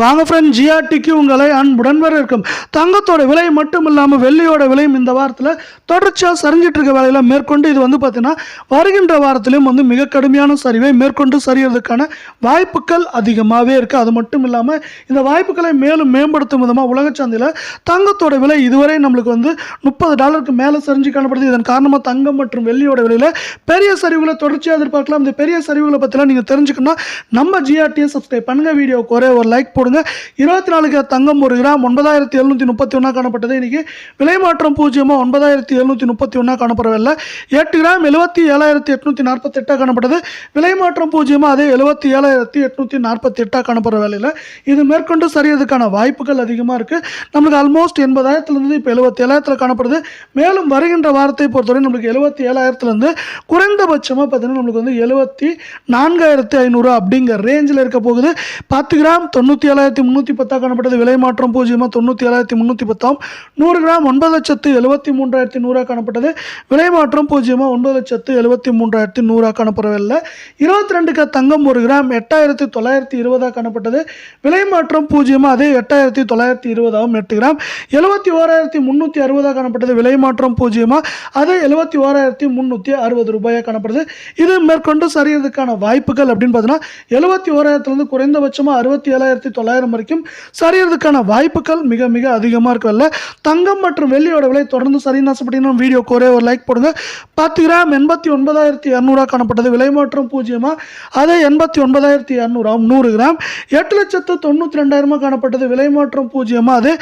வாங்க ஃப்ரெண்ட் ஜிஆர்டிக்கு உங்களை அன்புடன் வரவேற்கும். தங்கத்தோட விலை மட்டும் இல்லாமல் வெள்ளியோட விலையும் இந்த வாரத்தில் தொடர்ச்சியாக சரிஞ்சிட்டு இருக்க வேலையில் மேற்கொண்டு இது வந்து பார்த்தீங்கன்னா வருகின்ற வாரத்திலும் வந்து மிக கடுமையான சரிவை மேற்கொண்டு சரியறதுக்கான வாய்ப்புகள் அதிகமாகவே இருக்குது அது மட்டும் இல்லாமல் இந்த வாய்ப்புகளை மேலும் மேம்படுத்தும் விதமாக உலக சந்தையில் தங்கத்தோட விலை இதுவரை நம்மளுக்கு வந்து முப்பது டாலருக்கு மேலே சரிஞ்சு காணப்படுது. இதன் காரணமாக தங்கம் மற்றும் வெள்ளியோட விலையில் பெரிய சரிவுகளை தொடர்ச்சியாக எதிர்பார்க்கலாம். இந்த பெரிய சரிவுகளை பற்றிலாம் நீங்கள் தெரிஞ்சுக்கணும்னா நம்ம ஜிஆர்டியை சப்ஸ்கிரைப் பண்ணுங்கள் வீடியோக்கு ஒரே ஒரு லைக் போடுங்க இருபத்தி நாலு கிராம் தங்கம் ஒரு கிராம் ஒன்பதாயிரத்தி எழுநூற்றி முப்பத்தி ஒன்றா காணப்பட்டது. இன்றைக்கி விலை மாற்றம் பூஜ்ஜியமாக ஒன்பதாயிரத்தி எழுநூற்றி முப்பத்தி ஒன்றா காணப்படவில்லை. எட்டு கிராம் எழுபத்தி ஏழாயிரத்தி எட்நூற்றி நாற்பத்தெட்டாக காணப்பட்டது. விலை மாற்றம் பூஜ்ஜியமாக அதே எழுபத்தி ஏழாயிரத்தி எட்நூற்றி நாற்பத்தி எட்டாக காணப்படுற வேலையில் இது மேற்கொண்டு சரியதுக்கான வாய்ப்புகள் அதிகமாக இருக்குது நம்மளுக்கு ஆல்மோஸ்ட் எண்பதாயிரத்துலேருந்து இப்போ எழுபத்தி ஏழாயிரத்தில் காணப்படுது. மேலும் வருகின்ற வாரத்தை பொறுத்தவரை நம்மளுக்கு எழுபத்தி ஏழாயிரத்துலேருந்து குறைந்தபட்சமாக பார்த்தீங்கன்னா நம்மளுக்கு வந்து எழுபத்தி நான்காயிரத்தி ஐநூறு அப்படிங்கிற ரேஞ்சில் இருக்க போகுது. பத்து கிராம் தொண்ணூற்றி ஏழாயிரத்தி முந்நூற்றி பத்தாக காணப்பட்டது. விலை மாற்றம் பூஜ்ஜியமாக தொண்ணூற்றி ஏழாயிரத்தி முந்நூற்றி பத்தாம். நூறு கிராம் ஒன்பது லட்சத்து எழுபத்தி மூன்றாயிரத்தி நூறாக காணப்பட்டது. விலை மாற்றம் பூஜ்ஜியமாக ஒன்பது லட்சத்து எழுபத்தி மூன்றாயிரத்தி நூறாக காணப்படவில்லை. இருபத்தி ரெண்டு க தங்கம் ஒரு கிராம் எட்டாயிரத்தி தொள்ளாயிரத்தி இருபதாக காணப்பட்டது. விலை மாற்றம் பூஜ்ஜியமாக அதே எட்டாயிரத்தி தொள்ளாயிரத்தி இருபதாகவும் எட்டு கிராம் எழுபத்தி ஓராயிரத்தி முந்நூற்றி அறுபதாக காணப்பட்டது. விலை மாற்றம் பூஜ்ஜியமாக அதே எழுபத்தி ஓராயிரத்தி முந்நூற்றி அறுபது ரூபாயாக காணப்படுது. இது மேற்கொண்டு சரியறதுக்கான வாய்ப்புகள் அப்படின்னு பார்த்தீங்கன்னா எழுபத்தி ஓராயிரத்துலேருந்து குறைந்தபட்சமாக அறுபத்தி ஏழாயிரத்தி தொள்ளாயிரத்தி தொள்ளாயிரம் வரைக்கும் சரியறதுக்கான வாய்ப்புகள் மிக மிக அதிகமாக இருக்கல தங்கம் மற்றும் வெள்ளியோட விலை தொடர்ந்து சரின்னு ஆசைப்பட்டீங்கன்னா வீடியோக்கு ஒரே ஒரு லைக் போடுங்க. பத்து கிராம் எண்பத்தி ஒன்பதாயிரத்தி இரநூறுவா காணப்பட்டது. விலை மாற்றம் பூஜ்ஜியமாக அதே எண்பத்தி ஒன்பதாயிரத்தி இரநூறாம் நூறு கிராம் எட்டு லட்சத்து தொண்ணூற்றி ரெண்டாயிரமாக காணப்பட்டது. விலை மாற்றம் பூஜ்ஜியமாக அது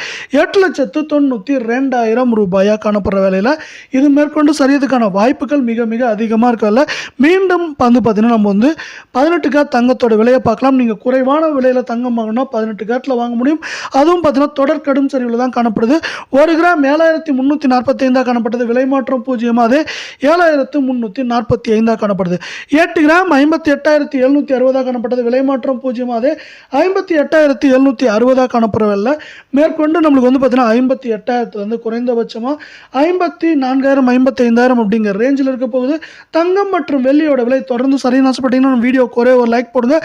எட்டு லட்சத்து தொண்ணூற்றி ரெண்டாயிரம் ரூபாயாக காணப்படுற வேலையில். இது மேற்கொண்டு சரியதுக்கான வாய்ப்புகள் மிக மிக அதிகமாக இருக்கல மீண்டும் வந்து பார்த்தீங்கன்னா நம்ம வந்து பதினெட்டுக்காக தங்கத்தோட விலையை பார்க்கலாம். நீங்கள் குறைவான விலையில் தங்கம் வாங்கினா பதினெட்டு காட்டில் வாங்க முடியும். அதுவும் பார்த்தீங்கன்னா தொடர் கடும் சரிவில் தான் காணப்படுது. ஒரு கிராம் ஏழாயிரத்தி முந்நூற்றி நாற்பத்தைந்தாக காணப்பட்டது விலை மாற்றம் பூஜ்ஜியமாக அது ஏழாயிரத்து முந்நூற்றி நாற்பத்தி ஐந்தாக காணப்படுது. எட்டு கிராம் ஐம்பத்தி எட்டாயிரத்தி எழுநூற்றி அறுபதாக காணப்பட்டது விலை மாற்றம் பூஜ்ஜியமாக அது ஐம்பத்தி எட்டாயிரத்தி எழுநூற்றி அறுபதாக காணப்படவில்லை. மேற்கொண்டு நம்மளுக்கு வந்து பார்த்தீங்கன்னா ஐம்பத்தி எட்டாயிரத்து வந்து குறைந்தபட்சமாக ஐம்பத்தி நான்காயிரம் ஐம்பத்தி ஐந்தாயிரம் அப்படிங்கிற ரேஞ்சில் இருக்க போகுது. தங்கம் மற்றும் வெள்ளியோட விலை தொடர்ந்து சரியான ஆசைப்பட்டீங்கன்னா வீடியோ ஒரே ஒரு லைக் போடுங்க.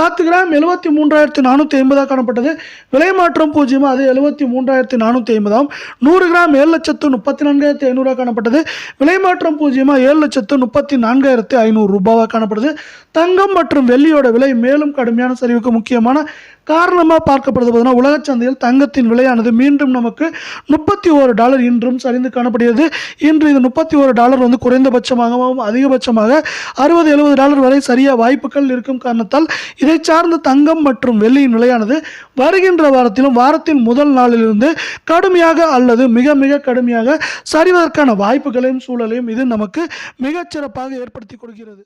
பத்து கிராம் எழுபத்தி மூன்றாயிரத்தி நானூற்றி ஐம்பதாக காணப்பட்டது. விலை மாற்றம் பூஜ்ஜியமாக அது எழுபத்தி மூன்றாயிரத்தி நானூற்றி ஐம்பதாம். நூறு கிராம் ஏழு லட்சத்து முப்பத்தி நான்காயிரத்தி ஐநூறுரூவா காணப்பட்டது. விலை மாற்றம் பூஜ்ஜியமாக ஏழு லட்சத்து முப்பத்தி நான்காயிரத்தி ஐநூறு ரூபாவாக காணப்படுது. தங்கம் மற்றும் வெள்ளியோட விலை மேலும் கடுமையான சரிவுக்கு முக்கியமான காரணமாக பார்க்கப்படுது. பார்த்தீங்கன்னா உலக சந்தையில் தங்கத்தின் விலையானது மீண்டும் நமக்கு முப்பத்தி ஓரு டாலர் இன்றும் சரிந்து காணப்படுகிறது. இன்று இது முப்பத்தி ஓரு டாலர் வந்து குறைந்தபட்சமாகவும் அதிகபட்சமாக அறுபது எழுபது டாலர் வரை சரியாக வாய்ப்புகள் இருக்கும் காரணத்தால் இதை சார்ந்த தங்கம் மற்றும் வெள்ளியின் விலையானது வருகின்ற வாரத்திலும் வாரத்தின் முதல் நாளிலிருந்து கடுமையாக அல்லது மிக மிக கடுமையாக சரிவதற்கான வாய்ப்புகளையும் சூழலையும் இது நமக்கு மிகச்சிறப்பாக ஏற்படுத்தி கொடுக்கிறது.